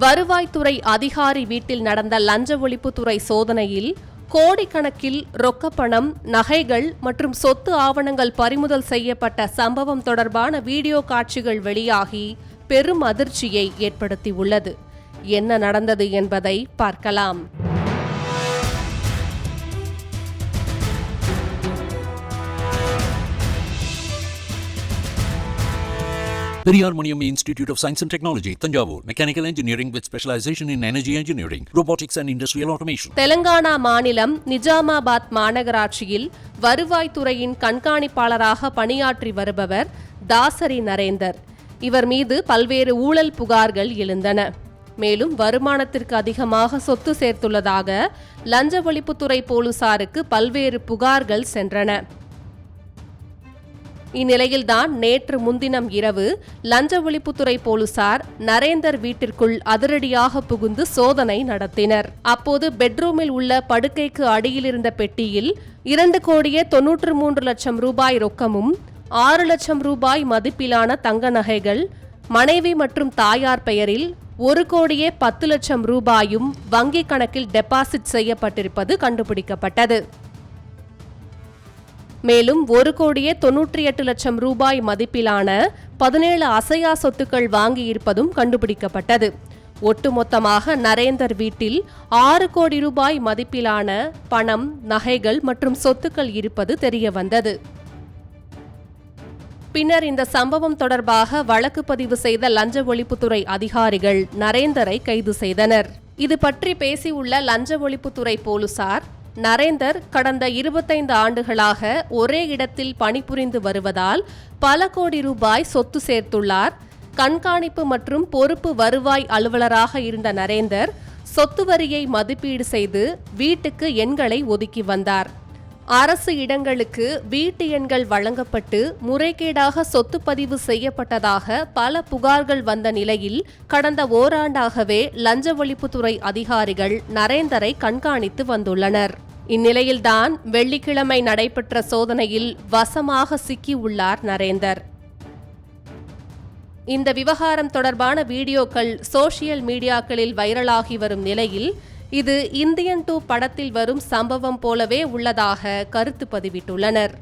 வருவாய்த்துறை அதிகாரி வீட்டில் நடந்த லஞ்ச ஒழிப்புத்துறை சோதனையில் கோடிக்கணக்கில் ரொக்கப்பணம் நகைகள் மற்றும் சொத்து ஆவணங்கள் பறிமுதல் செய்யப்பட்ட சம்பவம் தொடர்பான வீடியோ காட்சிகள் வெளியாகி பெரும் அதிர்ச்சியை ஏற்படுத்தியுள்ளது. என்ன நடந்தது என்பதை பார்க்கலாம். Periyar முனியம் institute of science and technology Thanjavur mechanical engineering with specialisation in energy engineering robotics and industrial automation Telangana மாநிலம் நிஜாமாபாத் மாநகராட்சியில் வருவாய்த்துறையின் கண்காணிப்பாளராக பணியாற்றி வருபவர் தாசரி நரேந்தர் இவர் மீது பல்வேறு ஊழல் புகார்கள் எழுந்தன மேலும் வருமானத்திற்கு அதிகமாக சொத்து சேர்த்துள்ளதாக லஞ்ச ஒழிப்புத்துறை போலீசாருக்கு பல்வேறு புகார்கள் சென்றன இந்நிலையில்தான் நேற்று முன்தினம் இரவு லஞ்ச ஒழிப்புத்துறை போலீசார் நரேந்தர் வீட்டிற்குள் அதிரடியாக புகுந்து சோதனை நடத்தினர். அப்போது பெட்ரூமில் உள்ள படுக்கைக்கு அடியில் இருந்த பெட்டியில் இரண்டு கோடியே தொன்னூற்று மூன்று லட்சம் ரூபாய் ரொக்கமும் ஆறு லட்சம் ரூபாய் மதிப்பிலான தங்க நகைகள் மனைவி மற்றும் தாயார் பெயரில் ஒரு கோடியே பத்து லட்சம் ரூபாயும் வங்கிக் கணக்கில் டெபாசிட் செய்யப்பட்டிருப்பது கண்டுபிடிக்கப்பட்டது. மேலும் ஒரு கோடியே தொன்னூற்றி எட்டு லட்சம் ரூபாய் மதிப்பிலான பதினேழு அசையா சொத்துக்கள் வாங்கியிருப்பதும் கண்டுபிடிக்கப்பட்டது. ஒட்டுமொத்தமாக நரேந்தர் வீட்டில் ஆறு கோடி ரூபாய் மதிப்பிலான பணம் நகைகள் மற்றும் சொத்துக்கள் இருப்பது தெரியவந்தது. பின்னர் இந்த சம்பவம் தொடர்பாக வழக்கு பதிவு செய்த லஞ்ச ஒழிப்புத்துறை அதிகாரிகள் நரேந்தரை கைது செய்தனர். இது பற்றி பேசியுள்ள லஞ்ச ஒழிப்புத்துறை போலீசார் நரேந்தர் கடந்த இருபத்தைந்து ஆண்டுகளாக ஒரே இடத்தில் பணிபுரிந்து வருவதால் பல கோடி ரூபாய் சொத்து சேர்த்துள்ளார். கண்காணிப்பு மற்றும் பொறுப்பு வருவாய் அலுவலராக இருந்த நரேந்தர் சொத்து வரியை மதிப்பீடு செய்து வீட்டுக்கு எண்களை ஒதுக்கி வந்தார். அரசு இடங்களுக்கு வீட்டு எண்கள் வழங்கப்பட்டு முறைகேடாக சொத்து பதிவு செய்யப்பட்டதாக பல புகார்கள் வந்த நிலையில் கடந்த ஓராண்டாகவே லஞ்ச ஒழிப்புத்துறை அதிகாரிகள் நரேந்தரை கண்காணித்து வந்துள்ளனர். இந்நிலையில்தான் வெள்ளிக்கிழமை நடைபெற்ற சோதனையில் வசமாக சிக்கியுள்ளார் நரேந்தர். இந்த விவகாரம் தொடர்பான வீடியோக்கள் சோசியல் மீடியாக்களில் வைரலாகி வரும் நிலையில் இது இந்தியன் டூ படத்தில் வரும் சம்பவம் போலவே உள்ளதாக கருத்து பதிவிட்டுள்ளனர்.